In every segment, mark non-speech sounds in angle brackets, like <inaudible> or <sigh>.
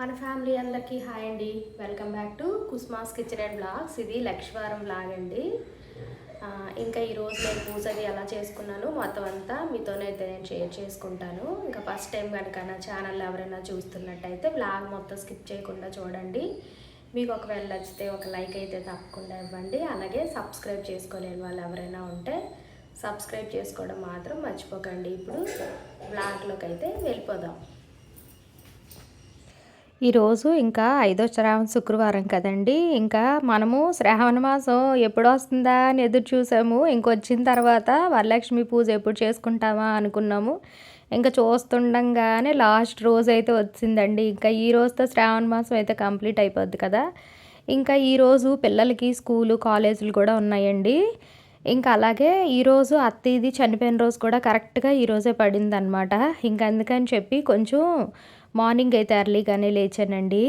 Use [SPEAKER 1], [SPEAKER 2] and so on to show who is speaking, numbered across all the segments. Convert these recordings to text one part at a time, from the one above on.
[SPEAKER 1] మన ఫ్యామిలీ అందరికీ హాయ్ అండి. వెల్కమ్ బ్యాక్ టు కుస్మాస్ కిచెన్ అండ్ బ్లాగ్స్ ఇది లక్ష్వారం బ్లాగ్ అండి. ఇంకా ఈరోజు నేను పూజ అది ఎలా చేసుకున్నాను మొత్తం అంతా మీతోనైతే నేను షేర్ చేసుకుంటాను. ఇంకా ఫస్ట్ టైం కనుక నా ఛానల్ ఎవరైనా చూస్తున్నట్టయితే బ్లాగ్ మొత్తం స్కిప్ చేయకుండా చూడండి. మీకు ఒకవేళ నచ్చితే ఒక లైక్ అయితే తప్పకుండా ఇవ్వండి. అలాగే సబ్స్క్రైబ్ చేసుకోలేని వాళ్ళు ఎవరైనా ఉంటే సబ్స్క్రైబ్ చేసుకోవడం మాత్రం మర్చిపోకండి. ఇప్పుడు బ్లాగ్లోకి అయితే వెళ్ళిపోదాం.
[SPEAKER 2] ఈరోజు ఇంకా ఐదో శ్రావణ శుక్రవారం కదండి. ఇంకా మనము శ్రావణ మాసం ఎప్పుడు వస్తుందా అని ఎదురు చూసాము. ఇంకొచ్చిన తర్వాత వరలక్ష్మి పూజ ఎప్పుడు చేసుకుంటామా అనుకున్నాము. ఇంకా చూస్తుండగానే లాస్ట్ రోజు అయితే వచ్చిందండి. ఇంకా ఈ రోజుతో శ్రావణ మాసం అయితే కంప్లీట్ అయిపోద్ది కదా. ఇంకా ఈరోజు పిల్లలకి స్కూలు కాలేజీలు కూడా ఉన్నాయండి. ఇంకా అలాగే ఈరోజు అత్తయ్యది చనిపోయిన రోజు కూడా కరెక్ట్గా ఈరోజే పడింది అనమాట ఇంకా అందుకని చెప్పి కొంచెం మార్నింగ్ అయితే ఎర్లీగానే లేచానండి.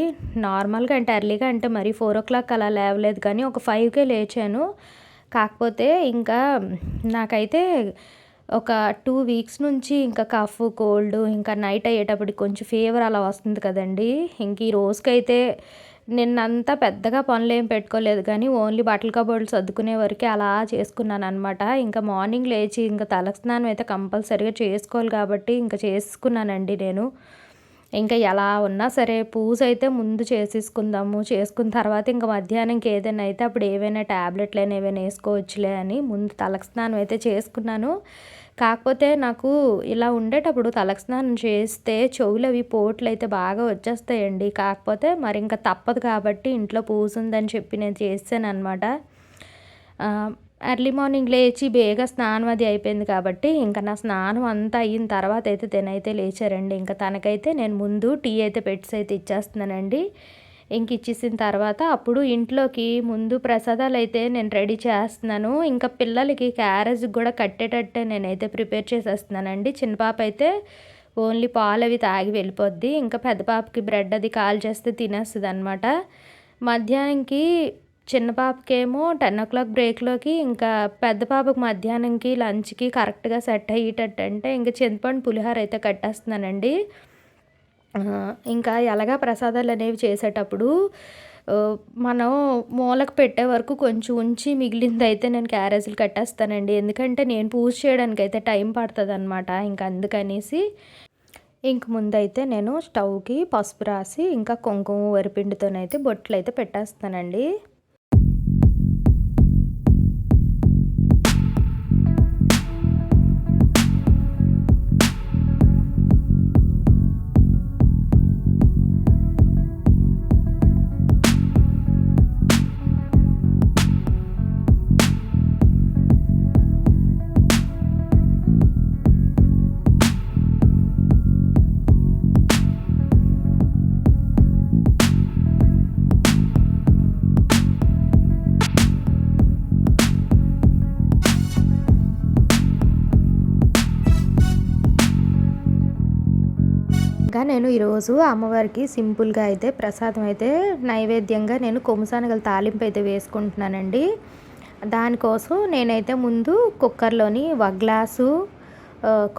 [SPEAKER 2] నార్మల్గా అంటే ఎర్లీగా అంటే మరి ఫోర్ ఓ క్లాక్ అలా లేవలేదు కానీ ఒక ఫైవ్కే లేచాను. కాకపోతే ఇంకా నాకైతే ఒక టూ వీక్స్ నుంచి ఇంకా కఫ్ కోల్డ్ ఇంకా నైట్ అయ్యేటప్పటికి కొంచెం ఫీవర్ అలా వస్తుంది కదండి. ఇంక ఈ రోజుకైతే నిన్నంతా పెద్దగా పనులు ఏం పెట్టుకోలేదు కానీ ఓన్లీ బట్టల కబోర్డులు సర్దుకునే వరకే అలా చేసుకున్నాను అనమాట ఇంకా మార్నింగ్ లేచి ఇంకా తలస్నానం అయితే కంపల్సరీగా చేసుకోవాలి కాబట్టి ఇంకా చేసుకున్నానండి నేను. ఇంకా ఎలా ఉన్నా సరే పూజ అయితే ముందు చేసేసుకుందాము. చేసుకున్న తర్వాత ఇంకా మధ్యాహ్నంకి ఏదైనా అయితే అప్పుడు ఏవైనా ట్యాబ్లెట్లు అయినా ఏవైనా వేసుకోవచ్చులే అని ముందు తలకు స్నానం అయితే చేసుకున్నాను. కాకపోతే నాకు ఇలా ఉండేటప్పుడు తలకు స్నానం చేస్తే చెవులు అవి పోట్లు అయితే బాగా వచ్చేస్తాయండి. కాకపోతే మరి ఇంకా తప్పదు కాబట్టి ఇంట్లో పూజ ఉందని చెప్పి నేను చేసాను అనమాట ఎర్లీ మార్నింగ్ లేచి బేగా స్నానం అది అయిపోయింది కాబట్టి ఇంకా నా స్నానం అంతా అయిన తర్వాత అయితే తినైతే లేచారండి. ఇంకా తనకైతే నేను ముందు టీ అయితే పెట్స్ అయితే ఇచ్చేస్తున్నానండి. ఇంక ఇచ్చేసిన తర్వాత అప్పుడు ఇంట్లోకి ముందు ప్రసాదాలు అయితే నేను రెడీ చేస్తున్నాను. ఇంకా పిల్లలకి క్యారేజ్ కూడా కట్టేటట్టే నేనైతే ప్రిపేర్ చేసేస్తున్నానండి. చిన్న పాప అయితే ఓన్లీ పాలు అవి తాగి వెళ్ళిపోద్ది. ఇంకా పెద్ద పాపకి బ్రెడ్ అది కాల్ చేస్తే తినేస్తుంది అనమాట మధ్యాహ్నంకి చిన్న పాపకేమో టెన్ ఓ క్లాక్ బ్రేక్లోకి ఇంకా పెద్ద పాపకి మధ్యాహ్నంకి లంచ్కి కరెక్ట్గా సెట్ అయ్యేటట్టు అంటే ఇంకా చింతపండు పులిహోర అయితే కట్టేస్తున్నానండి. ఇంకా ఎలాగా ప్రసాదాలు అనేవి చేసేటప్పుడు మనం మూలకు పెట్టే వరకు కొంచెం ఉంచి మిగిలింది అయితే నేను క్యారేజీలు కట్టేస్తానండి. ఎందుకంటే నేను పూజ చేయడానికి అయితే టైం పడుతుంది అనమాట ఇంకా అందుకనేసి ఇంక ముందైతే నేను స్టవ్కి పసుపు రాసి ఇంకా కుంకుమ వరిపిండితోనైతే బొట్లు అయితే పెట్టేస్తానండి. ఇంకా నేను ఈరోజు అమ్మవారికి సింపుల్గా అయితే ప్రసాదం అయితే నైవేద్యంగా నేను కొమ్ముసానగల తాలింపు అయితే వేసుకుంటున్నానండి. దానికోసం నేనైతే ముందు కుక్కర్లోని ఒక గ్లాసు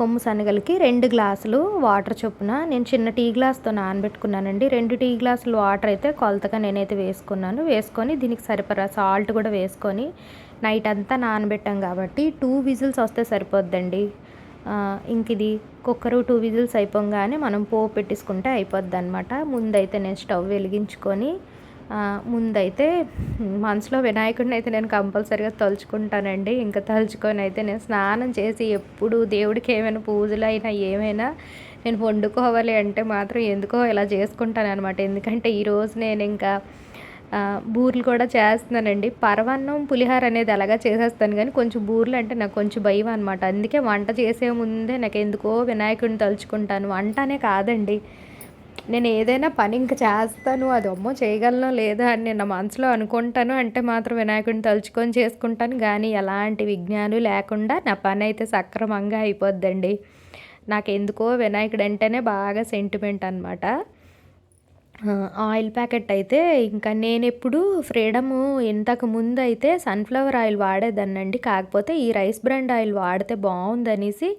[SPEAKER 2] కొమ్ము శనగలకి రెండు గ్లాసులు వాటర్ చొప్పున నేను చిన్న టీ గ్లాస్తో నానబెట్టుకున్నానండి. రెండు టీ గ్లాసులు వాటర్ అయితే కొలతగా నేనైతే వేసుకున్నాను. వేసుకొని దీనికి సరిపడా సాల్ట్ కూడా వేసుకొని నైట్ అంతా నానబెట్టాం కాబట్టి టూ విజిల్స్ వస్తే సరిపోద్దండి. ఇంక ఇది కుక్కరు టూ విజిల్స్ అయిపోగానే మనం పోపు పెట్టేసుకుంటే అయిపోద్ది అనమాట ముందైతే నేను స్టవ్ వెలిగించుకొని ముందైతే మనసులో వినాయకుడిని అయితే నేను కంపల్సరీగా తలుచుకుంటానండి. ఇంకా తలుచుకొని అయితే నేను స్నానం చేసి ఎప్పుడు దేవుడికి ఏమైనా పూజలు అయినా ఏమైనా నేను వండుకోవాలి అంటే మాత్రం ఎందుకో ఇలా చేసుకుంటాను అనమాట ఎందుకంటే ఈరోజు నేను ఇంకా బూర్లు కూడా చేస్తున్నానండి. పరవన్నం పులిహార అనేది అలాగా చేసేస్తాను కానీ కొంచెం బూర్లు అంటే నాకు కొంచెం భయం అనమాట అందుకే వంట చేసే ముందే నాకు ఎందుకో వినాయకుడిని తలుచుకుంటాను. వంట అనే కాదండి. నేను ఏదైనా పని ఇంకా చేస్తాను. అది అమ్మో చేయగలను లేదా అని నేను నా మనసులో అనుకుంటాను. అంటే మాత్రం వినాయకుడిని తలుచుకొని చేసుకుంటాను కానీ ఎలాంటి విజ్ఞానం లేకుండా నా పని అయితే సక్రమంగా అయిపోద్దండి. నాకు ఎందుకో వినాయకుడు అంటేనే బాగా సెంటిమెంట్ అనమాట ఆయిల్ ప్యాకెట్ అయితే ఇంకా నేను ఎప్పుడు ఫ్రీడము ఇంతకు ముందు అయితే సన్ఫ్లవర్ ఆయిల్ వాడేదాన్నండి. కాకపోతే ఈ రైస్ బ్రాండ్ ఆయిల్ వాడితే బాగుందనేసి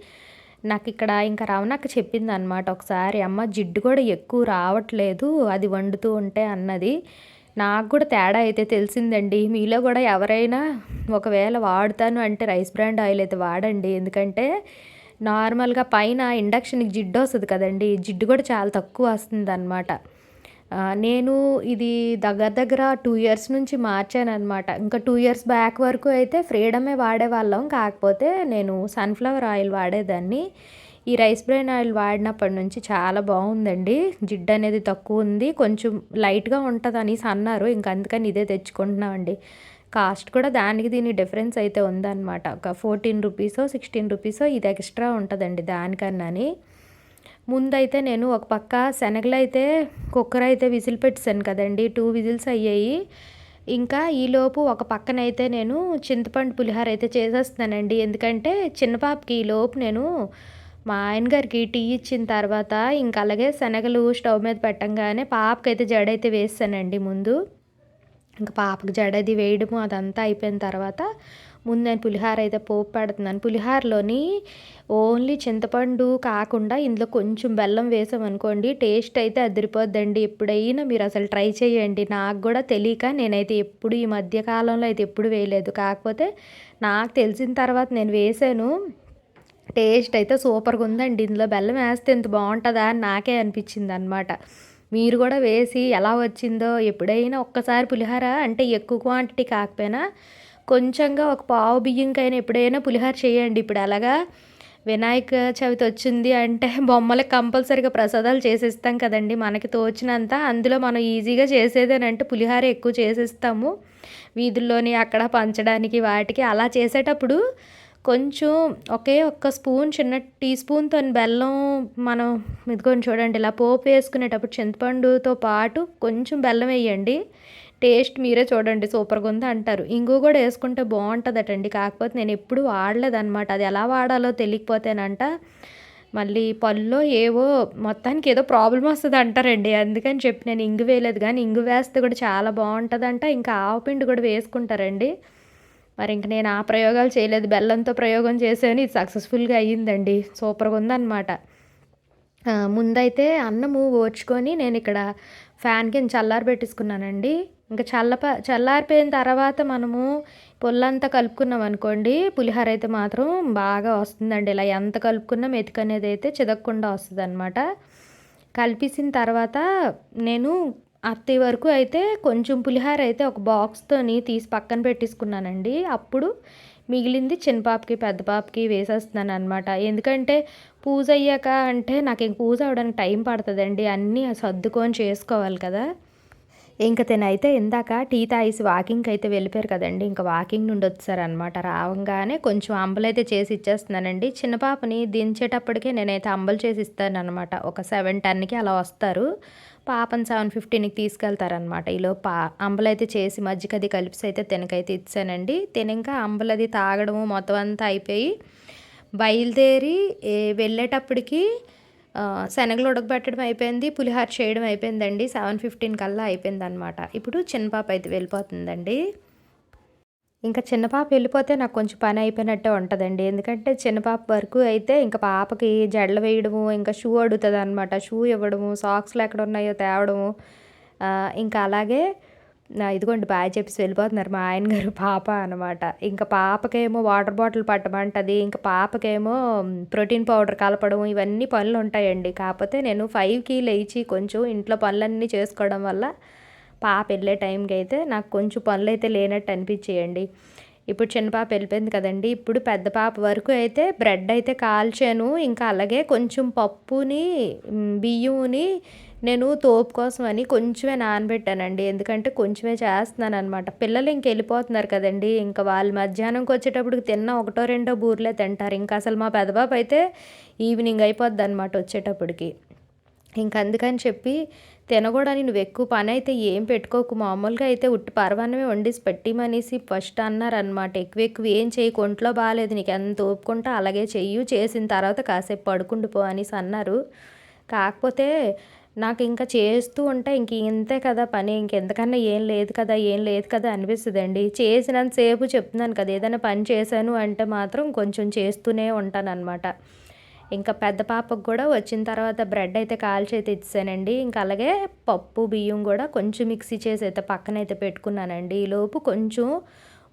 [SPEAKER 2] నాకు ఇక్కడ ఇంకా రవణక్క చెప్పింది అనమాట ఒకసారి అమ్మ జిడ్డు కూడా ఎక్కువ రావట్లేదు అది వండుతూ ఉంటే అన్నది. నాకు కూడా తేడా అయితే తెలిసిందండి. మీలో కూడా ఎవరైనా ఒకవేళ వాడుతాను అంటే రైస్ బ్రాండ్ ఆయిల్ అయితే వాడండి. ఎందుకంటే నార్మల్గా పైన ఇండక్షన్కి జిడ్డు వస్తుంది కదండి. జిడ్డు కూడా చాలా తక్కువ వస్తుంది అనమాట నేను ఇది దగ్గర దగ్గర టూ ఇయర్స్ నుంచి మార్చానమాట ఇంకా టూ ఇయర్స్ బ్యాక్ వరకు అయితే ఫ్రీడమే వాడేవాళ్ళం. కాకపోతే నేను సన్ఫ్లవర్ ఆయిల్ వాడేదాన్ని. ఈ రైస్ బ్రెయిన్ ఆయిల్ వాడినప్పటి నుంచి చాలా బాగుందండి. జిడ్డు అనేది తక్కువ ఉంది. కొంచెం లైట్గా ఉంటుంది అనేసి అన్నారు. ఇంక అందుకని ఇదే తెచ్చుకుంటున్నామండి. కాస్ట్ కూడా దానికి దీని డిఫరెన్స్ అయితే ఉందన్నమాట. ఒక ఫోర్టీన్ రూపీసో సిక్స్టీన్ రూపీసో ఇది ఎక్స్ట్రా ఉంటుందండి దానికన్నాని. ముందైతే నేను ఒక పక్క శనగలు అయితే కుక్కర్ అయితే విజిల్ పెట్టాను కదండి. టూ విజిల్స్ అయ్యాయి. ఇంకా ఈలోపు ఒక పక్కనైతే నేను చింతపండు పులిహోర అయితే చేసేస్తానండి ఎందుకంటే చిన్న పాపకి ఈలోపు నేను మా ఆయన గారికి టీ ఇచ్చిన తర్వాత ఇంకా అలాగే శనగలు స్టవ్ మీద పెట్టంగానే పాపకైతే జడైతే వేస్తానండి ముందు. ఇంకా పాపకి జడది వేయడము అదంతా అయిపోయిన తర్వాత ముందు నేను పులిహార అయితే పోపు పెడుతున్నాను. పులిహారలోని ఓన్లీ చింతపండు కాకుండా ఇందులో కొంచెం బెల్లం వేసామనుకోండి టేస్ట్ అయితే అదిరిపోద్దండి. ఎప్పుడైనా మీరు అసలు ట్రై చేయండి. నాకు కూడా తెలియక నేనైతే ఎప్పుడు ఈ మధ్యకాలంలో అయితే ఎప్పుడు వేయలేదు. కాకపోతే నాకు తెలిసిన తర్వాత నేను వేసాను. టేస్ట్ అయితే సూపర్గా ఉందండి. ఇందులో బెల్లం వేస్తే ఎంత బాగుంటుందా అని నాకే అనిపించింది అనమాట మీరు కూడా వేసి ఎలా వచ్చిందో ఎప్పుడైనా ఒక్కసారి పులిహోర అంటే ఎక్కువ క్వాంటిటీ కాకపోయినా కొంచెంగా ఒక పావు బియ్యంకైనా ఎప్పుడైనా పులిహోర చేయండి. ఇప్పుడు అలాగా వినాయక చవితి వచ్చింది అంటే <laughs> బొమ్మలకు కంపల్సరిగా ప్రసాదాలు చేసేస్తాం కదండి. మనకి తోచినంత అందులో మనం ఈజీగా చేసేదేనంటే పులిహోర ఎక్కువ చేసేస్తాము. వీధుల్లోని అక్కడ పంచడానికి వాటికి అలా చేసేటప్పుడు కొంచెం ఒకే ఒక్క స్పూన్ చిన్న టీ స్పూన్తో బెల్లం మనం ఇదిగోని చూడండి ఇలా పోపు వేసుకునేటప్పుడు చింతపండుతో పాటు కొంచెం బెల్లం వేయండి. టేస్ట్ మీరే చూడండి సూపర్గా ఉంది అంటారు. ఇంగు కూడా వేసుకుంటే బాగుంటుందటండి. కాకపోతే నేను ఎప్పుడు వాడలేదన్నమాట. అది ఎలా వాడాలో తెలియకపోతేనంట మళ్ళీ పళ్ళు ఏవో మొత్తానికి ఏదో ప్రాబ్లం వస్తుంది అంటారండి. అందుకని చెప్పి నేను ఇంగు వేయలేదు. కానీ ఇంగు వేస్తే కూడా చాలా బాగుంటుందంట. ఇంకా ఆవపిండి కూడా వేసుకుంటారండి. మరి ఇంక నేను ఆ ప్రయోగాలు చేయలేదు. బెల్లంతో ప్రయోగం చేసాను ఇది సక్సెస్ఫుల్గా అయ్యిందండి. సూపర్గా ఉందన్నమాట. ముందైతే అన్నము ఓడ్చుకొని నేను ఇక్కడ ఫ్యాన్ కింద చల్లారి పెట్టేసుకున్నానండి ఇంకా చల్లప చల్లారిపోయిన తర్వాత మనము పొల్లంతా కలుపుకున్నాం అనుకోండి పులిహోర అయితే మాత్రం బాగా వస్తుందండి. ఇలా ఎంత కలుపుకున్నా మెతుకు అనేది అయితే చిదక్కుండా వస్తుంది అనమాట కలిపేసిన తర్వాత నేను అత్తయ్య వరకు అయితే కొంచెం పులిహోర అయితే ఒక బాక్స్తోని తీసి పక్కన పెట్టేసుకున్నానండి. అప్పుడు మిగిలింది చిన్న పాపకి పెద్ద పాపకి వేసేస్తున్నాను అనమాట ఎందుకంటే పూజ అయ్యాక అంటే నాకు ఇంక పూజ అవడానికి టైం పడుతుందండి. అన్నీ సర్దుకొని చేసుకోవాలి కదా. ఇంక తినైతే ఇందాక టీ తాగేసి వాకింగ్కి అయితే వెళ్ళిపోయారు కదండి. ఇంకా వాకింగ్ నుండి వచ్చారనమాట రావంగానే కొంచెం అంబలు అయితే చేసి ఇచ్చేస్తున్నానండి. చిన్న పాపని దించేటప్పటికే నేనైతే అంబలు చేసి ఇస్తాను అనమాట ఒక సెవెన్ టెన్కి అలా వస్తారు. పాపను సెవెన్ ఫిఫ్టీన్కి తీసుకెళ్తారనమాట ఈలో పా అంబలైతే చేసి మజ్జిగది కలిపి అయితే తినకైతే ఇచ్చానండి. తినక అంబలది తాగడము మొత్తం అంతా అయిపోయి బయలుదేరి వెళ్ళేటప్పటికి శనగలు ఉడకబెట్టడం అయిపోయింది పులిహార చేయడం అయిపోయిందండి. సెవెన్ ఫిఫ్టీన్ కల్లా అయిపోయింది అనమాట ఇప్పుడు చిన్నపాప అయితే వెళ్ళిపోతుందండి. ఇంకా చిన్న పాప వెళ్ళిపోతే నాకు కొంచెం పని అయిపోయినట్టే ఉంటుందండి. ఎందుకంటే చిన్న పాప వరకు అయితే ఇంకా పాపకి జడలు వేయడము ఇంకా షూ అడుగుతుంది అనమాట షూ ఇవ్వడము సాక్స్లు ఎక్కడ ఉన్నాయో తేవడము ఇంకా అలాగే ఇదిగోండి బాయ్ చెప్పేసి వెళ్ళిపోతున్నారు మా ఆయన గారు పాప అనమాట ఇంకా పాపకేమో వాటర్ బాటిల్ పట్టమంటది ఇంకా పాపకేమో ప్రోటీన్ పౌడర్ కలపడం ఇవన్నీ పనులు ఉంటాయండి. కాకపోతే నేను ఫైవ్కి లేచి కొంచెం ఇంట్లో పనులన్నీ చేసుకోవడం వల్ల పాప వెళ్ళే టైంకి అయితే నాకు కొంచెం పనులు అయితే లేనట్టు అనిపించేయండి. ఇప్పుడు చిన్న పాప వెళ్ళిపోయింది కదండి. ఇప్పుడు పెద్ద పాప వరకు అయితే బ్రెడ్ అయితే కాల్చాను. ఇంకా అలాగే కొంచెం పప్పుని బియ్యంని నేను తోపు కోసం అని కొంచెమే నానబెట్టానండి. ఎందుకంటే కొంచెమే చేస్తున్నాను అనమాట పిల్లలు ఇంక వెళ్ళిపోతున్నారు కదండి. ఇంకా వాళ్ళు మధ్యాహ్నంకి వచ్చేటప్పుడు తిన్న ఒకటో రెండో బూర్లే తింటారు. ఇంకా అసలు మా పెదబాబు అయితే ఈవినింగ్ అయిపోద్ది అనమాట వచ్చేటప్పటికి. ఇంక అందుకని చెప్పి తినకూడని నువ్వు ఎక్కువ పని అయితే ఏం పెట్టుకోకు. మామూలుగా అయితే ఉట్టి పర్వాన్నమే వండిసి పెట్టిమనేసి ఫస్ట్ అన్నారనమాట ఎక్కువ ఎక్కువ ఏం చేయకు ఒంట్లో బాగాలేదు నీకు ఎంత ఒప్పుకుంటా అలాగే చెయ్యు. చేసిన తర్వాత కాసేపు పడుకుండిపో అనేసి అన్నారు. కాకపోతే నాకు ఇంకా చేస్తూ ఉంటే ఇంక ఇంతే కదా పని ఇంకెంతకన్నా ఏం లేదు కదా ఏం లేదు కదా అనిపిస్తుంది అండి చేసినంతసేపు చెప్తున్నాను కదా ఏదైనా పని చేశాను అంటే మాత్రం కొంచెం చేస్తూనే ఉంటాను అనమాట ఇంకా పెద్ద పాపకు కూడా వచ్చిన తర్వాత బ్రెడ్ అయితే కాల్చి అయితే ఇచ్చానండి ఇంకా అలాగే పప్పు బియ్యం కూడా కొంచెం మిక్సీ చేసి అయితే పక్కన అయితే పెట్టుకున్నానండి. ఈ లోపు కొంచెం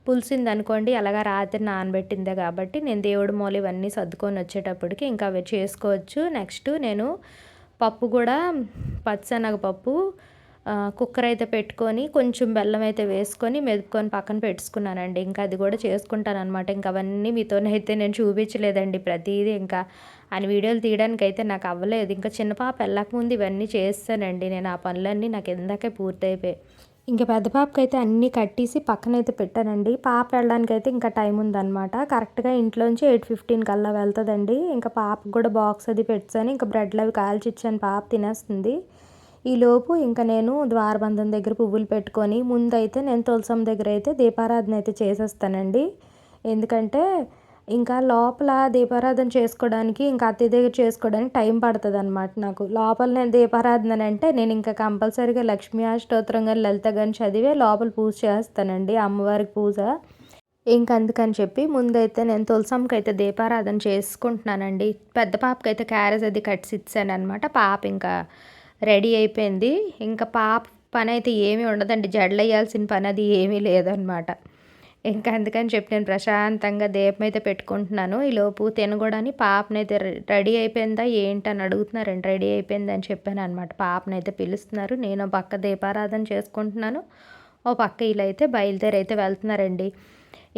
[SPEAKER 2] పులిసింది అనుకోండి అలాగా రాత్రి నానబెట్టిందే కాబట్టి నేను దేవుడు మూల ఇవన్నీ సర్దుకొని వచ్చేటప్పటికి ఇంకా అవి చేసుకోవచ్చు. నెక్స్ట్ నేను పప్పు కూడా పచ్చనగపప్పు పప్పు కుక్కర్ అయితే పెట్టుకొని కొంచెం బెల్లం అయితే వేసుకొని మెదుపుకొని పక్కన పెట్టుకున్నానండి. ఇంకా అది కూడా చేసుకుంటాను అనమాట ఇంకా అవన్నీ మీతోనైతే నేను చూపించలేదండి ప్రతిదీ. ఇంకా అని వీడియోలు తీయడానికి అయితే నాకు అవ్వలేదు. ఇంకా చిన్న పాప వెళ్ళకముందు ఇవన్నీ చేస్తానండి. నేను ఆ పనులన్నీ నాకు ఇందాకే పూర్తయిపోయాయి. ఇంకా పెద్ద పాపకి అయితే అన్నీ కట్టేసి పక్కన అయితే పెట్టానండి. పాప వెళ్ళడానికి అయితే ఇంకా టైం ఉందన్నమాట. కరెక్ట్గా ఇంట్లోంచి ఎయిట్ ఫిఫ్టీన్ కల్లా వెళ్తుందండి. ఇంకా పాపకు కూడా బాక్స్ అది పెట్టాను. ఇంకా బ్రెడ్లు అవి కాల్చి ఇచ్చాను. పాప తినేస్తుంది. ఈలోపు ఇంకా నేను ద్వారబంధం దగ్గర పువ్వులు పెట్టుకొని ముందైతే నేను తులసం దగ్గర అయితే దీపారాధన అయితే చేసేస్తానండి. ఎందుకంటే ఇంకా లోపల దీపారాధన చేసుకోవడానికి ఇంకా అతిథిగా దగ్గర చేసుకోవడానికి టైం పడుతుంది అనమాట నాకు. లోపల నేను దీపారాధన అంటే నేను ఇంకా కంపల్సరీగా లక్ష్మీ అష్టోత్తరం కానీ లలిత కానీ చదివే లోపల పూజ చేస్తానండి అమ్మవారికి పూజ. ఇంక అందుకని చెప్పి ముందైతే నేను తులసమ్మకి అయితే దీపారాధన చేసుకుంటున్నానండి. పెద్ద పాపకి అయితే క్యారేజ్ అది కట్సి ఇచ్చాను అనమాట పాప ఇంకా రెడీ అయిపోయింది. ఇంకా పాప పని అయితే ఏమీ ఉండదండి. జడలు వేయాల్సిన పని అది ఏమీ లేదనమాట ఇంకా అందుకని చెప్పి నేను ప్రశాంతంగా దీపం అయితే పెట్టుకుంటున్నాను. ఈ లోపు తినకూడని పాపనైతే రెడీ అయిపోయిందా ఏంటని అడుగుతున్నారండి. రెడీ అయిపోయిందని చెప్పాను అనమాట. పాపనైతే పిలుస్తున్నారు. నేను పక్క దీపారాధన చేసుకుంటున్నాను. ఓ పక్క వీళ్ళైతే బయలుదేరి అయితే వెళ్తున్నారండి.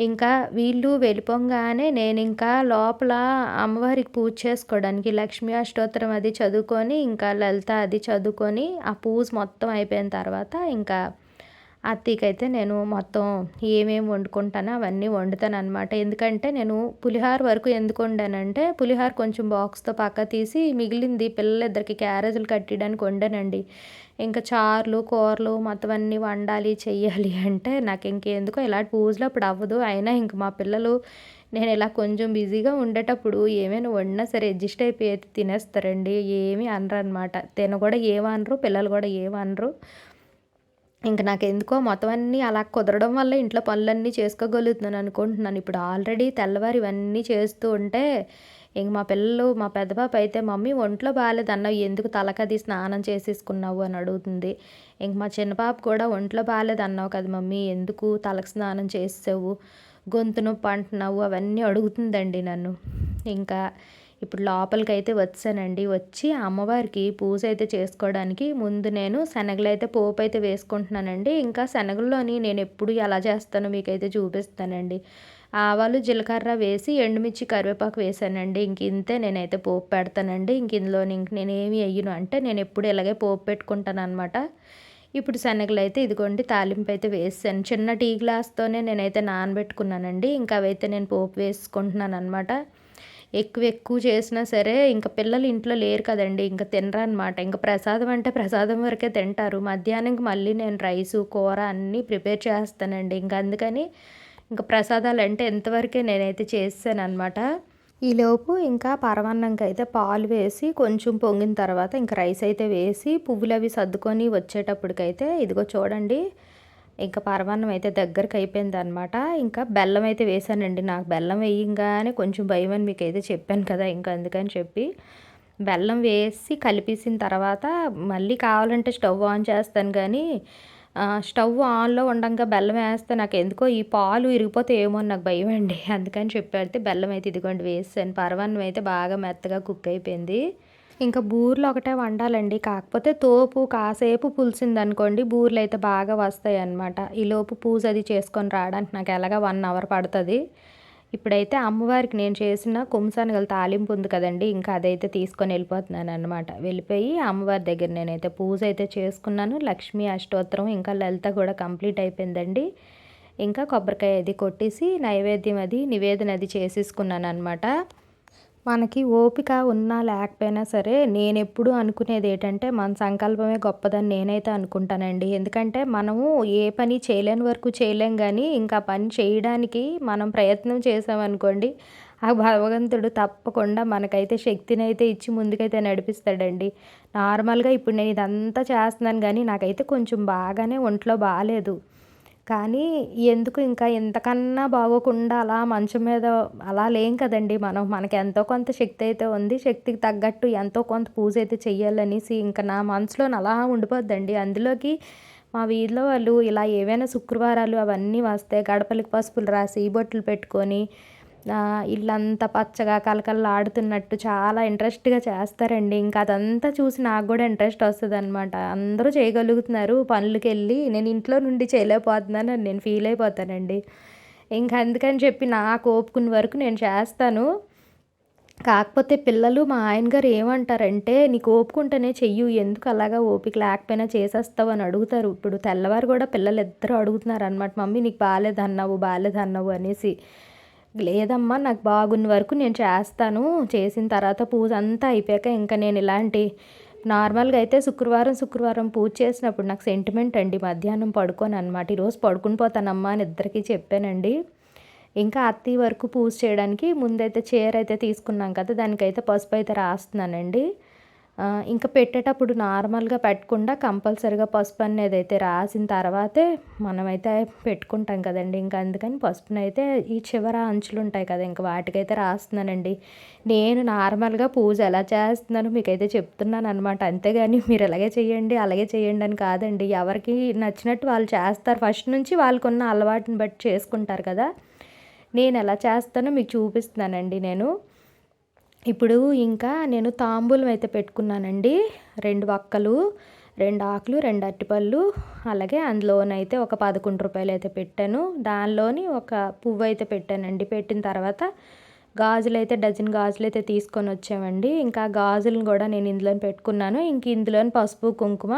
[SPEAKER 2] ఇంకా వీళ్ళు వెళ్ళిపోగానే నేను ఇంకా లోపల అమ్మవారికి పూజ చేసుకోవడానికి లక్ష్మీ అష్టోత్తరం అది చదువుకొని ఇంకా లలిత అది చదువుకొని ఆ పూజ మొత్తం అయిపోయిన తర్వాత ఇంకా అత్తయ్యకైతే నేను మొత్తం ఏమేమి వండుకుంటానో అవన్నీ వండుతాను అనమాట ఎందుకంటే నేను పులిహార వరకు ఎందుకు వండానంటే పులిహార కొంచెం బాక్స్తో పక్క తీసి మిగిలింది పిల్లలిద్దరికి క్యారేజీలు కట్టడానికి వండానండి. ఇంకా చారులు కూరలు మొత్తం అన్నీ వండాలి చెయ్యాలి అంటే నాకు ఇంకెందుకో ఇలాంటి పూజలు అప్పుడు అవ్వదు. అయినా ఇంక మా పిల్లలు నేను ఇలా కొంచెం బిజీగా ఉండేటప్పుడు ఏమైనా వండినా సరే అడ్జస్ట్ అయిపోయి తినేస్తారండి. ఏమీ అనరు అనమాట తిన కూడా ఏమనరు పిల్లలు కూడా ఏమనరు. ఇంక నాకు ఎందుకో మొత్తం అన్నీ అలా కుదరడం వల్ల ఇంట్లో పనులన్నీ చేసుకోగలుగుతున్నాను అనుకుంటున్నాను. ఇప్పుడు ఆల్రెడీ తెల్లవారు ఇవన్నీ చేస్తూ ఉంటే ఇంక మా పిల్లలు మా పెద్ద పాప అయితే మమ్మీ ఒంట్లో బాగాలేదు అన్నావు ఎందుకు తలకది స్నానం చేసేసుకున్నావు? అని అడుగుతుంది. ఇంక మా చిన్న పాప కూడా ఒంట్లో బాగాలేదు అన్నావు కదా మమ్మీ ఎందుకు తలకు స్నానం చేసావు గొంతు నొప్పి అంటున్నావు? అవన్నీ అడుగుతుందండి నన్ను. ఇంకా ఇప్పుడు లోపలికి అయితే వచ్చానండి. వచ్చి అమ్మవారికి పూజ అయితే చేసుకోవడానికి ముందు నేను శనగలు అయితే పోపు అయితే వేసుకుంటున్నానండి. ఇంకా శనగల్లోని నేను ఎప్పుడు ఎలా చేస్తానో మీకైతే చూపిస్తానండి. ఆవాలు జీలకర్ర వేసి ఎండుమిర్చి కరివేపాకు వేసానండి. ఇంక ఇంతే నేనైతే పోపు పెడతానండి. ఇంక ఇందులో ఇంక నేనేమి వేయను అంటే నేను ఎప్పుడు ఇలాగే పోపు పెట్టుకుంటాను అనమాట ఇప్పుడు శనగలు అయితే ఇదిగోండి తాలింపు అయితే వేసాను. చిన్న టీ గ్లాస్తోనే నేనైతే నానబెట్టుకున్నానండి. ఇంకా అవైతే నేను పోపు వేసుకుంటున్నాను అనమాట ఎక్కువ ఎక్కువ చేసినా సరే ఇంకా పిల్లలు ఇంట్లో లేరు కదండి ఇంకా తినరు అనమాట ఇంకా ప్రసాదం అంటే ప్రసాదం వరకే తింటారు. మధ్యాహ్నం మళ్ళీ నేను రైసు కూర అన్నీ ప్రిపేర్ చేస్తానండి. ఇంకా అందుకని ఇంకా ప్రసాదాలు అంటే ఎంతవరకే నేనైతే చేస్తాను అనమాట ఈలోపు ఇంకా పరమాన్నంకి అయితే పాలు వేసి కొంచెం పొంగిన తర్వాత ఇంకా రైస్ అయితే వేసి పువ్వులు అవి సర్దుకొని వచ్చేటప్పటికైతే ఇదిగో చూడండి ఇంకా పరమాన్నం అయితే దగ్గరికి అయిపోయింది అనమాట ఇంకా బెల్లం అయితే వేసానండి నాకు బెల్లం వేయంగానే కొంచెం భయం అని మీకు అయితే చెప్పాను కదా ఇంకా అందుకని చెప్పి బెల్లం వేసి కలిపేసిన తర్వాత మళ్ళీ కావాలంటే స్టవ్ ఆన్ చేస్తాను కానీ స్టవ్ ఆన్లో ఉండగా బెల్లం వేస్తే నాకు ఎందుకో ఈ పాలు ఇరిగిపోతే ఏమో అని నాకు భయం అండి. అందుకని చెప్పాడితే బెల్లం అయితే ఇదిగోండి వేసాను. పరమాన్నం అయితే బాగా మెత్తగా కుక్ అయిపోయింది. ఇంకా బూర్లు ఒకటే వండాలండి. కాకపోతే తోపు కాసేపు పులిసింది అనుకోండి బూర్లు అయితే బాగా వస్తాయి అన్నమాట ఈలోపు పూజ అది చేసుకొని రావడానికి నాకు ఎలాగా వన్ అవర్ పడుతుంది. ఇప్పుడైతే అమ్మవారికి నేను చేసిన కుమ్సానగల తాలింపు ఉంది కదండి ఇంకా అదైతే తీసుకొని వెళ్ళిపోతున్నాను అనమాట వెళ్ళిపోయి అమ్మవారి దగ్గర నేనైతే పూజ అయితే చేసుకున్నాను. లక్ష్మీ అష్టోత్తరం ఇంకా లలిత కూడా కంప్లీట్ అయిపోయిందండి. ఇంకా కొబ్బరికాయ అది కొట్టేసి నైవేద్యం అది నివేదన అది చేసేసుకున్నాను అనమాట మనకి ఓపిక ఉన్నా లేకపోయినా సరే నేను ఎప్పుడు అనుకునేది ఏంటంటే మన సంకల్పమే గొప్పదని నేనైతే అనుకుంటానండి. ఎందుకంటే మనము ఏ పని చేయలేని వరకు చేయలేం కానీ ఇంకా పని చేయడానికి మనం ప్రయత్నం చేసామనుకోండి ఆ భగవంతుడు తప్పకుండా మనకైతే శక్తిని అయితే ఇచ్చి ముందుకైతే నడిపిస్తాడండి. నార్మల్గా ఇప్పుడు నేను ఇదంతా చేస్తున్నాను కానీ నాకైతే కొంచెం బాగానే ఒంట్లో బాగాలేదు. కానీ ఎందుకు ఇంకా ఇంతకన్నా బాగోకుండా అలా మంచం మీద అలా లేం కదండి మనం. మనకి ఎంతో కొంత శక్తి అయితే ఉంది. శక్తికి తగ్గట్టు ఎంతో కొంత పూజ అయితే చెయ్యాలనేసి ఇంకా నా మనసులో అలా ఉండిపోద్దండి. అందులోకి మా వీధిలో వాళ్ళు ఇలా ఏవైనా శుక్రవారాలు అవన్నీ వస్తే గడపలకి పసుపులు రాసి బొట్లు పెట్టుకొని ఇల్లంతా పచ్చగా కలకలలాడుతున్నట్టు చాలా ఇంట్రెస్ట్గా చేస్తారండి. ఇంకా అదంతా చూసి నాకు కూడా ఇంట్రెస్ట్ వస్తుంది అనమాట అందరూ చేయగలుగుతున్నారు పనులకి వెళ్ళి నేను ఇంట్లో నుండి చేయలేకపోతున్నాను అని నేను ఫీల్ అయిపోతానండి. ఇంకా అందుకని చెప్పి నాకు ఓపుకున్న వరకు నేను చేస్తాను. కాకపోతే పిల్లలు మా ఆయన గారు ఏమంటారంటే నీకు ఓపుకుంటేనే చెయ్యు. ఎందుకు అలాగా ఓపిక లేకపోయినా చేసేస్తావు అని అడుగుతారు. ఇప్పుడు తెల్లవారు కూడా పిల్లలు ఇద్దరు అడుగుతున్నారు అనమాట మమ్మీ నీకు బాగాలేదన్నావు బాగాలేదన్నావు అనేసి. లేదమ్మా నాకు బాగున్న వరకు నేను చేస్తాను. చేసిన తర్వాత పూజ అంతా అయిపోయాక ఇంకా నేను ఇలాంటి నార్మల్గా అయితే శుక్రవారం శుక్రవారం పూజ చేసినప్పుడు నాకు సెంటిమెంట్ అండి. మధ్యాహ్నం పడుకోను అనమాట ఈరోజు పడుకుని పోతానమ్మా అని ఇద్దరికి చెప్పానండి. ఇంకా అత్తి వరకు పూజ చేయడానికి ముందైతే చీర అయితే తీసుకున్నాం కదా దానికైతే పసుపు అయితే రాస్తున్నానండి. ఇంకా పెట్టేటప్పుడు నార్మల్గా పెట్టకుండా కంపల్సరిగా పసుపు అనేది అయితే రాసిన తర్వాతే మనమైతే పెట్టుకుంటాం కదండి. ఇంకా అందుకని పసుపుని అయితే ఈ చివర అంచులు ఉంటాయి కదా ఇంకా వాటికైతే రాస్తున్నానండి. నేను నార్మల్గా పూజ ఎలా చేస్తున్నానో మీకైతే చెప్తున్నాను అనమాట అంతేగాని మీరు ఎలాగే చేయండి అలాగే చేయండి అని కాదండి. ఎవరికి నచ్చినట్టు వాళ్ళు చేస్తారు. ఫస్ట్ నుంచి వాళ్ళకున్న అలవాటుని బట్టి చేసుకుంటారు కదా. నేను ఎలా చేస్తానో మీకు చూపిస్తున్నానండి నేను. ఇప్పుడు ఇంకా నేను తాంబూలం అయితే పెట్టుకున్నానండి. రెండు వక్కలు రెండు ఆకులు రెండు అరటిపళ్ళు అలాగే అందులోనైతే ఒక పదకొండు రూపాయలు అయితే పెట్టాను. దానిలోని ఒక పువ్వు అయితే పెట్టానండి. పెట్టిన తర్వాత గాజులు అయితే డజన్ గాజులు అయితే తీసుకొని వచ్చామండి. ఇంకా గాజులను కూడా నేను ఇందులో పెట్టుకున్నాను. ఇంక ఇందులోని పసుపు కుంకుమ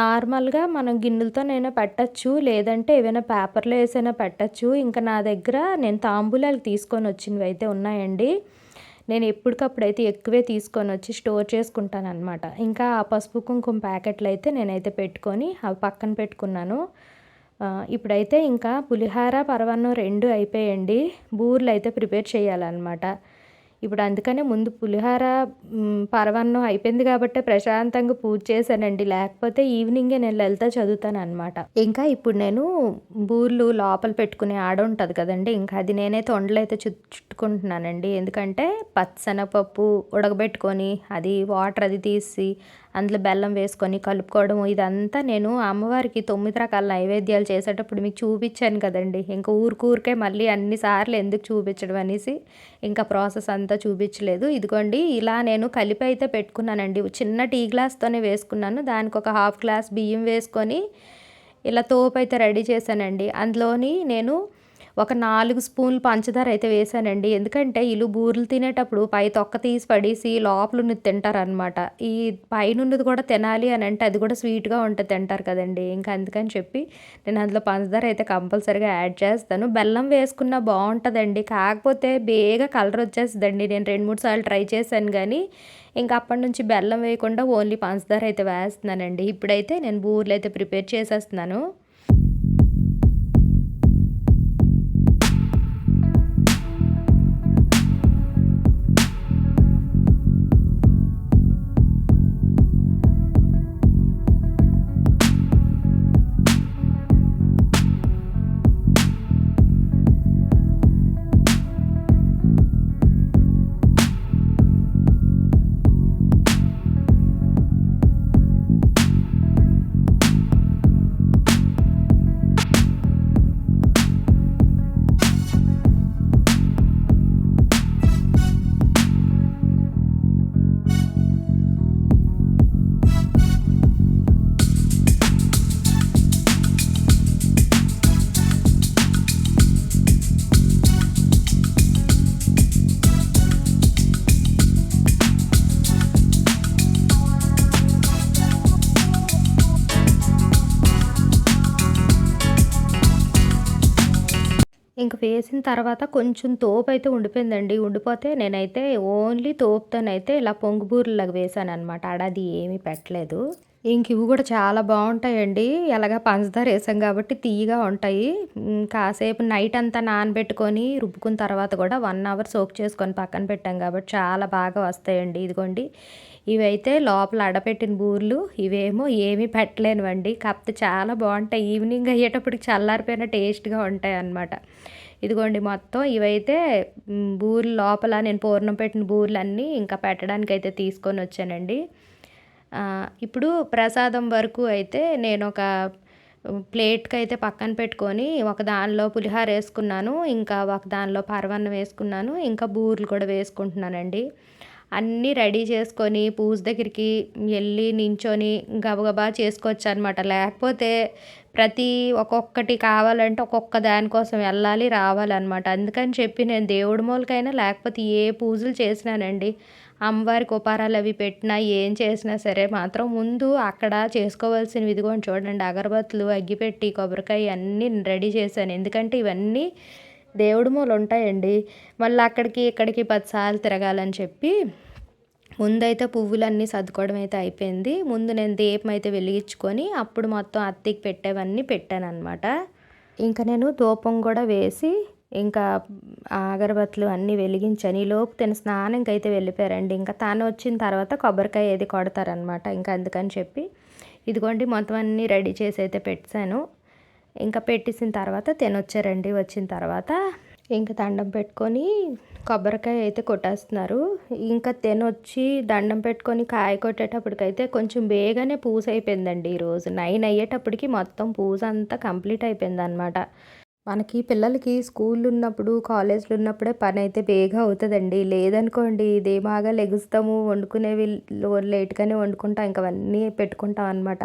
[SPEAKER 2] నార్మల్గా మనం గిన్నెలతో నేను పెట్టచ్చు లేదంటే ఏవైనా పేపర్లో వేసైనా పెట్టచ్చు. ఇంకా నా దగ్గర నేను తాంబూలాలు తీసుకొని వచ్చినవి అయితే ఉన్నాయండి. నేను ఎప్పటికప్పుడు అయితే ఎక్కువే తీసుకొని వచ్చి స్టోర్ చేసుకుంటాను అనమాట ఇంకా ఆ పసుపు కుంకుమ ప్యాకెట్లు అయితే నేనైతే పెట్టుకొని అవి పక్కన పెట్టుకున్నాను. ఇప్పుడైతే ఇంకా పులిహార పరవన్నం రెండు అయిపోయండి బూర్లు అయితే ప్రిపేర్ చేయాలన్నమాట. ఇప్పుడు అందుకనే ముందు పులిహార పరవన్నం అయిపోయింది కాబట్టి ప్రశాంతంగా పూజ చేశానండి. లేకపోతే ఈవినింగే నేను లలిత చదువుతాను అనమాట ఇంకా ఇప్పుడు నేను బూర్లు లోపల పెట్టుకునే ఆడ ఉంటుంది కదండి ఇంకా అది నేనే తొండలైతే చు చుట్టుకుంటున్నానండి. ఎందుకంటే పచ్చనపప్పు ఉడకబెట్టుకొని అది వాటర్ అది తీసి అందులో బెల్లం వేసుకొని కలుపుకోవడం ఇదంతా నేను అమ్మవారికి తొమ్మిది రకాల నైవేద్యాలు చేసేటప్పుడు మీకు చూపించాను కదండి. ఇంకా ఊరికూరికే మళ్ళీ అన్నిసార్లు ఎందుకు చూపించడం అనేసి ఇంకా ప్రాసెస్ అంతా చూపించలేదు. ఇదిగోండి ఇలా నేను కలిపి అయితే పెట్టుకున్నానండి. చిన్న టీ గ్లాస్తోనే వేసుకున్నాను. దానికి ఒక హాఫ్ గ్లాస్ బియ్యం వేసుకొని ఇలా తోపు అయితే రెడీ చేశానండి. అందులోని నేను ఒక నాలుగు స్పూన్లు పంచదార అయితే వేసానండి. ఎందుకంటే వీళ్ళు బూరెలు తినేటప్పుడు పై తొక్క తీసి పడేసి లోపల ఉన్నది తింటారనమాట ఈ పైన ఉన్నది కూడా తినాలి అని అంటే అది కూడా స్వీట్గా ఉంటుంది తింటారు కదండి. ఇంకా అందుకని చెప్పి నేను అందులో పంచదార అయితే కంపల్సరీగా యాడ్ చేస్తాను. బెల్లం వేసుకున్నా బాగుంటుందండి. కాకపోతే బేగా కలర్ వచ్చేస్తుందండి. నేను రెండు మూడు సార్లు ట్రై చేశాను కానీ ఇంకా అప్పటి నుంచి బెల్లం వేయకుండా ఓన్లీ పంచదార అయితే వేస్తున్నానండి. ఇప్పుడైతే నేను బూరెలు అయితే ప్రిపేర్ చేసేస్తున్నాను. వేసిన తర్వాత కొంచెం తోపు అయితే ఉండిపోయిందండి. ఉండిపోతే నేనైతే ఓన్లీ తోపుతోనైతే ఇలా పొంగుబూరులాగా వేసాను అనమాట అడది ఏమీ పెట్టలేదు. ఇంక ఇవి కూడా చాలా బాగుంటాయండి. ఎలాగా పంచదార వేసాం కాబట్టి తీయగా ఉంటాయి. కాసేపు నైట్ అంతా నానబెట్టుకొని రుబ్బుకున్న తర్వాత కూడా వన్ అవర్ సోక్ చేసుకొని పక్కన పెట్టాం కాబట్టి చాలా బాగా వస్తాయండి. ఇదిగోండి. ఇవైతే లోపల అడపెట్టిన బూర్లు. ఇవేమో ఏమీ పెట్టలేనివండి. కాకపోతే చాలా బాగుంటాయి. ఈవినింగ్ అయ్యేటప్పటికి చల్లారిపోయిన టేస్ట్గా ఉంటాయి అన్నమాట ఇదిగోండి మొత్తం ఇవైతే మ్, బూర్లు లోపల నేను పూర్ణం పెట్టిన బూర్లన్నీ ఇంకా పెట్టడానికి అయితే తీసుకొని వచ్చానండి. ఇప్పుడు ప్రసాదం వరకు అయితే నేను ఒక ప్లేట్కి అయితే పక్కన పెట్టుకొని ఒక దానిలో పులిహార వేసుకున్నాను ఇంకా ఒక దానిలో పరవన్నం వేసుకున్నాను ఇంకా బూరెలు కూడా వేసుకుంటున్నానండి. అన్నీ రెడీ చేసుకొని పూజ దగ్గరికి వెళ్ళి నించొని గబగబా చేసుకోవచ్చు అనమాట లేకపోతే ప్రతి ఒక్కొక్కటి కావాలంటే ఒక్కొక్క దానికోసం వెళ్ళాలి రావాలన్నమాట. అందుకని చెప్పి నేను దేవుడి మూలకైనా లేకపోతే ఏ పూజలు చేసినానండి అమ్మవారికి ఉపహారాలు అవి పెట్టినా ఏం చేసినా సరే మాత్రం ముందు అక్కడ చేసుకోవాల్సినవి ఇదిగోండి చూడండి అగరబత్తులు అగ్గిపెట్టి కొబ్బరికాయ అన్నీ రెడీ చేశాను. ఎందుకంటే ఇవన్నీ దేవుడి మూలు ఉంటాయండి మళ్ళీ అక్కడికి ఇక్కడికి పదిసార్లు తిరగాలని చెప్పి ముందైతే పువ్వులన్నీ సర్దుకోవడం అయితే అయిపోయింది. ముందు నేను దీపం అయితే వెలిగించుకొని అప్పుడు మొత్తం అత్తికి పెట్టేవన్నీ పెట్టాను అనమాట ఇంకా నేను ధూపం కూడా వేసి ఇంకా అగరబత్తులు అన్నీ వెలిగించాను ఈ లోపు తిన స్నానంకి అయితే వెళ్ళిపోయారండి. ఇంకా తాను వచ్చిన తర్వాత కొబ్బరికాయ ఏది కొడతారనమాట ఇంకా అందుకని చెప్పి ఇదిగోండి మొత్తం అన్నీ రెడీ చేసి అయితే పెట్టాను. ఇంకా పెట్టేసిన తర్వాత తినొచ్చారండి వచ్చిన తర్వాత. ఇంకా దండం పెట్టుకొని కొబ్బరికాయ అయితే కొట్టేస్తున్నారు. ఇంకా తినొచ్చి దండం పెట్టుకొని కాయ కొట్టేటప్పటికైతే కొంచెం బేగానే పూజ అయిపోయిందండి ఈరోజు నైన్ అయ్యేటప్పటికి మొత్తం పూజ అంతా కంప్లీట్ అయిపోయింది అనమాట మనకి పిల్లలకి స్కూల్ ఉన్నప్పుడు కాలేజ్లు ఉన్నప్పుడే పని అయితే బేగా అవుతుందండి. లేదనుకోండి ధీమాగా లెగుస్తాము వండుకునేవి లేట్గానే వండుకుంటాం ఇంకా అవన్నీ పెట్టుకుంటాం అనమాట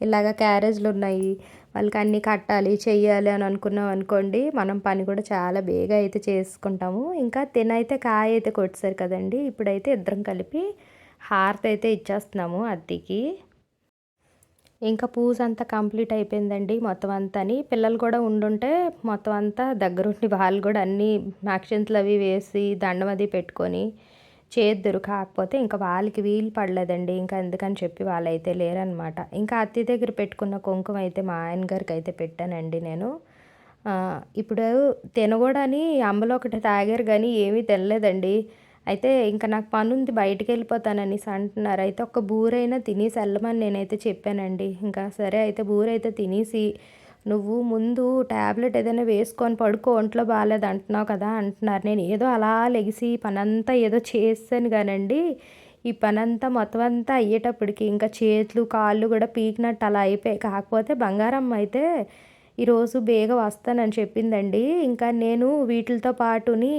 [SPEAKER 2] ఇలాగ క్యారేజ్లు ఉన్నాయి వాళ్ళకి అన్నీ కట్టాలి చెయ్యాలి అని అనుకున్నాం అనుకోండి మనం పని కూడా చాలా బేగా అయితే చేసుకుంటాము. ఇంకా తినైతే కాయ అయితే కొట్టేశారు కదండి ఇప్పుడైతే ఇద్దరం కలిపి హారతి అయితే ఇచ్చేస్తున్నాము అద్దెకి. ఇంకా పూజ అంతా కంప్లీట్ అయిపోయిందండి మొత్తం అంతాని. పిల్లలు కూడా ఉండుంటే మొత్తం అంతా దగ్గరుండి వాళ్ళు కూడా అన్నీ అక్షంతలు అవి వేసి దండం అది పెట్టుకొని చేద్దరు. కాకపోతే ఇంకా వాళ్ళకి వీలు పడలేదండి. ఇంకా ఎందుకని చెప్పి వాళ్ళైతే లేరనమాట. ఇంకా అత్తి దగ్గర పెట్టుకున్న కుంకుమ అయితే మా ఆయన గారికి అయితే పెట్టానండి నేను. ఇప్పుడు తినకూడని అంబలో ఒకటి తాగారు కానీ ఏమీ తినలేదండి. అయితే ఇంకా నాకు పని ఉంది బయటికి వెళ్ళిపోతాననేసి అంటున్నారు. అయితే ఒక బూరైనా తినేసి వెళ్ళమని నేనైతే చెప్పానండి. ఇంకా సరే అయితే బూరైతే తినేసి నువ్వు ముందు ట్యాబ్లెట్ ఏదైనా వేసుకొని పడుకో ఒంట్లో బాగాలేదు అంటున్నావు కదా అంటున్నారు. నేను ఏదో అలా లెగిసి పనంతా ఏదో చేసాను కానండి. ఈ పనంతా మొత్తం అంతా అయ్యేటప్పటికి ఇంకా చేతులు కాళ్ళు కూడా పీకినట్టు అలా అయిపోయాయి. కాకపోతే బంగారం అయితే ఈరోజు బేగ వస్తానని చెప్పిందండి. ఇంకా నేను వీటితో పాటుని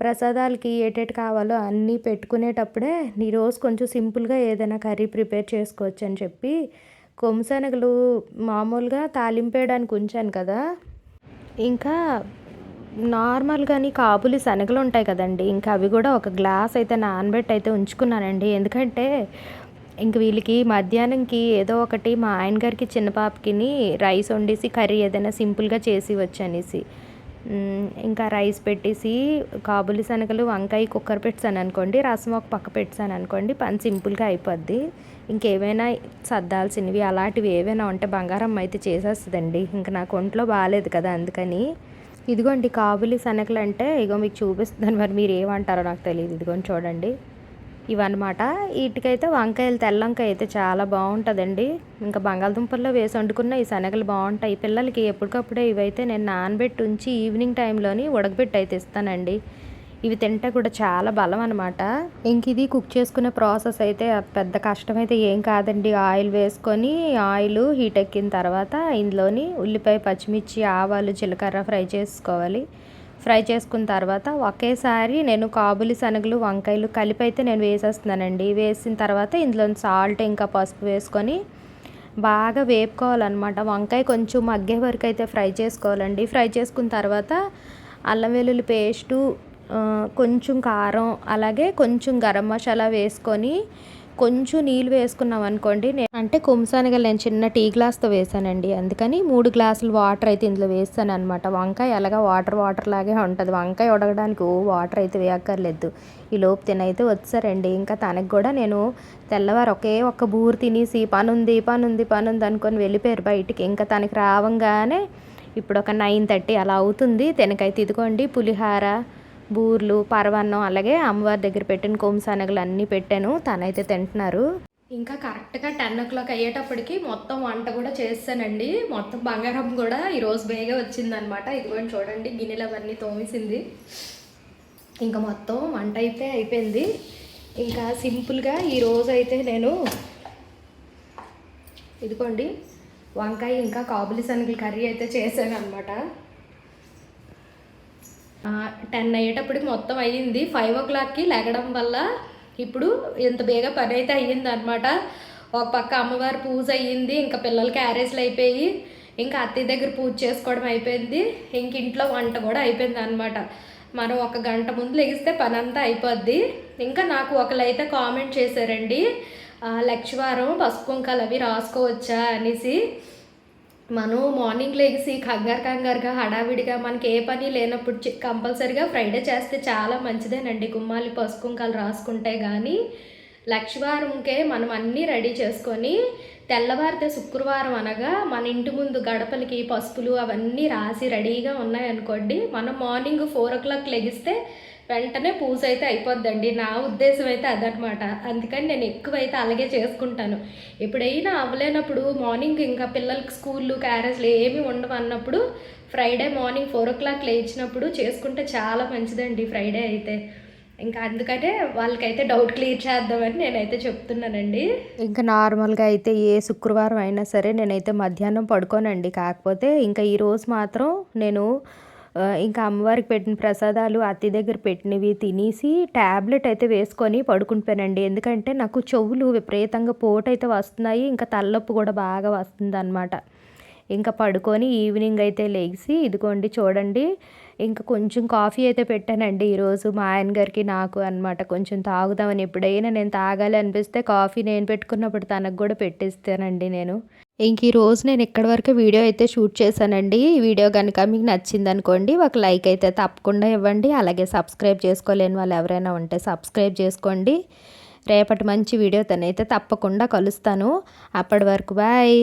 [SPEAKER 2] ప్రసాదాలకి ఏటేటి కావాలో అన్నీ పెట్టుకునేటప్పుడే ఈరోజు కొంచెం సింపుల్గా ఏదైనా కర్రీ ప్రిపేర్ చేసుకోవచ్చు అని చెప్పి కొమ్మిశనగలు మామూలుగా తాలింపేయడానికి ఉంచాను కదా. ఇంకా నార్మల్గాని కాబులి శనగలు ఉంటాయి కదండి ఇంకా అవి కూడా ఒక గ్లాస్ అయితే నానబెట్టి అయితే ఉంచుకున్నానండి. ఎందుకంటే ఇంక వీళ్ళకి మధ్యాహ్నంకి ఏదో ఒకటి మా ఆయన గారికి చిన్న పాపకిని రైస్ వండేసి కర్రీ ఏదైనా సింపుల్గా చేసి వచ్చనేసి. ఇంకా రైస్ పెట్టేసి కాబులి శనగలు వంకాయ కుక్కర్ పెట్టాను అనుకోండి రసం ఒక పక్క పెట్టాను అనుకోండి పని సింపుల్గా అయిపోద్ది. ఇంకేమైనా సర్దాల్సినవి అలాంటివి ఏవైనా ఉంటే బంగారం అయితే చేసేస్తుందండి. ఇంకా నాకు ఒంట్లో బాగాలేదు కదా అందుకని. ఇదిగోండి కాబులి శనగలు అంటే ఇగో మీకు చూపిస్తున్నాను మరి మీరు ఏమంటారో నాకు తెలియదు. ఇదిగోండి చూడండి. ఇవన్నమాట. వీటికైతే వంకాయలు తెల్లంకాయ అయితే చాలా బాగుంటుందండి. ఇంకా బంగాళదుంపల్లో వేసి వండుకున్న ఈ శనగలు బాగుంటాయి. పిల్లలకి ఎప్పటికప్పుడే ఇవైతే నేను నానబెట్టి ఉంచి ఈవినింగ్ టైంలోని ఉడకబెట్టి అయితే ఇస్తానండి. ఇవి తింటే కూడా చాలా బలం అనమాట ఇంక ఇది కుక్ చేసుకునే ప్రాసెస్ అయితే పెద్ద కష్టం అయితే ఏం కాదండి. ఆయిల్ వేసుకొని ఆయిల్ హీట్ ఎక్కిన తర్వాత ఇందులోని ఉల్లిపాయ పచ్చిమిర్చి ఆవాలు జీలకర్ర ఫ్రై చేసుకోవాలి. ఫ్రై చేసుకున్న తర్వాత ఒకేసారి నేను కాబులి శనగలు వంకాయలు కలిపి అయితే నేను వేసేస్తున్నానండి. వేసిన తర్వాత ఇందులో సాల్ట్ ఇంకా పసుపు వేసుకొని బాగా వేపుకోవాలన్నమాట. వంకాయ కొంచెం మగ్గే వరకు అయితే ఫ్రై చేసుకోవాలండి. ఫ్రై చేసుకున్న తర్వాత అల్లం వెల్లుల్లి పేస్టు కొంచెం కారం అలాగే కొంచెం గరం మసాలా వేసుకొని కొంచెం నీళ్ళు వేసుకున్నాం అనుకోండి. నేను అంటే కుమ్సానగలు నేను చిన్న టీ గ్లాస్తో వేసానండి. అందుకని మూడు గ్లాసులు వాటర్ అయితే ఇందులో వేస్తాను అనమాట వంకాయ అలాగా వాటర్ వాటర్ లాగే ఉంటుంది. వంకాయ ఉడకడానికి ఓ వాటర్ అయితే వేయక్కర్లేదు. ఈ లోపు తినైతే వచ్చారండి. ఇంకా తనకు కూడా నేను తెల్లవారు ఒకే ఒక్క బూరు తినేసి పని ఉంది పని ఉంది పని ఉంది అనుకొని వెళ్ళిపోయారు బయటికి. ఇంకా తనకి రావంగానే ఇప్పుడు ఒక నైన్ థర్టీ అలా అవుతుంది. తినకైతే ఇదిగోండి పులిహార బూర్లు పరవన్నం అలాగే అమ్మవారి దగ్గర పెట్టిన కొమ్సనగలు అన్నీ పెట్టాను. తనైతే తింటున్నారు.
[SPEAKER 1] ఇంకా కరెక్ట్గా టెన్ ఓ క్లాక్ అయ్యేటప్పటికి మొత్తం వంట కూడా చేస్తానండి. మొత్తం బంగారం కూడా ఈరోజు బేగా వచ్చిందనమాట. ఇదిగోండి చూడండి గిన్నెలు అవన్నీ తోమేసింది. ఇంకా మొత్తం వంట అయితే అయిపోయింది. ఇంకా సింపుల్గా ఈరోజు అయితే నేను ఇదిగోండి వంకాయ ఇంకా కాబులి శనగల కర్రీ అయితే చేశాను అనమాట టెన్ అయ్యేటప్పటికి మొత్తం అయ్యింది. ఫైవ్ ఓ క్లాక్కి లెగడం వల్ల ఇప్పుడు ఇంత బేగా పని అయితే అయ్యింది అనమాట ఒక పక్క అమ్మవారి పూజ అయ్యింది ఇంకా పిల్లల క్యారేజ్లు అయిపోయి ఇంకా అత్తయ్య దగ్గర పూజ చేసుకోవడం అయిపోయింది. ఇంక ఇంట్లో వంట కూడా అయిపోయింది అనమాట మనం ఒక గంట ముందు లెగిస్తే పని అంతా అయిపోద్ది. ఇంకా నాకు ఒకళ్ళైతే కామెంట్ చేశారండి లక్షవారం పసుపు కుంకాలు అవి రాసుకోవచ్చా? అనేసి. మనం మార్నింగ్ లేచి కంగారు కంగారుగా హడావిడిగా మనకి ఏ పని లేనప్పుడు కంపల్సరీగా కంపల్సరిగా ఫ్రైడే చేస్తే చాలా మంచిదేనండి. గుమ్మాలి పసుకుంకాలు రాసుకుంటే కానీ లక్షవారంకే మనం అన్నీ రెడీ చేసుకొని తెల్లవారితే శుక్రవారం అనగా మన ఇంటి ముందు గడపలకి పసుపులు అవన్నీ రాసి రెడీగా ఉన్నాయనుకోండి మనం మార్నింగ్ ఫోర్ ఓ క్లాక్ లెగిస్తే వెంటనే పూజ అయితే అయిపోద్దండి. నా ఉద్దేశం అయితే అదనమాట అందుకని నేను ఎక్కువ అయితే అలాగే చేసుకుంటాను. ఎప్పుడైనా అవ్వలేనప్పుడు మార్నింగ్ ఇంకా పిల్లలకి స్కూళ్ళు క్యారేజ్లు ఏమి ఉండవు అన్నప్పుడు Friday morning four o'clock లేచినప్పుడు చేసుకుంటే చాలా మంచిదండి ఫ్రైడే అయితే. ఇంకా అందుకనే వాళ్ళకైతే డౌట్ క్లియర్ చేద్దామని నేనైతే చెప్తున్నానండి.
[SPEAKER 2] ఇంకా నార్మల్గా అయితే ఏ శుక్రవారం అయినా సరే నేనైతే మధ్యాహ్నం పడుకోనండి. కాకపోతే ఇంకా ఈరోజు మాత్రం నేను ఇంకా అమ్మవారికి పెట్టిన ప్రసాదాలు అత్తి దగ్గర పెట్టినవి తినేసి ట్యాబ్లెట్ అయితే వేసుకొని పడుకుంటానండి ఎందుకంటే నాకు చెవులు విపరీతంగా పోటు అయితే వస్తున్నాయి ఇంకా తలనొప్పి కూడా బాగా వస్తుంది అనమాట ఇంకా పడుకొని ఈవినింగ్ అయితే లేచి ఇదిగోండి చూడండి ఇంకా కొంచెం కాఫీ అయితే పెట్టానండి ఈరోజు మా ఆయన గారికి నాకు అనమాట కొంచెం తాగుదామని ఎప్పుడైనా నేను తాగాలి అనిపిస్తే కాఫీ నేను పెట్టుకున్నప్పుడు తనకు కూడా పెట్టిస్తానండి నేను. ఇంక ఈరోజు నేను ఇక్కడి వరకు వీడియో అయితే షూట్ చేశానండి. ఈ వీడియో కనుక మీకు నచ్చింది అనుకోండి ఒక లైక్ అయితే తప్పకుండా ఇవ్వండి. అలాగే సబ్స్క్రైబ్ చేసుకోలేని వాళ్ళు ఎవరైనా ఉంటే సబ్స్క్రైబ్ చేసుకోండి. రేపటి మంచి వీడియోతోనైతే తప్పకుండా కలుస్తాను. అప్పటి వరకు బాయ్.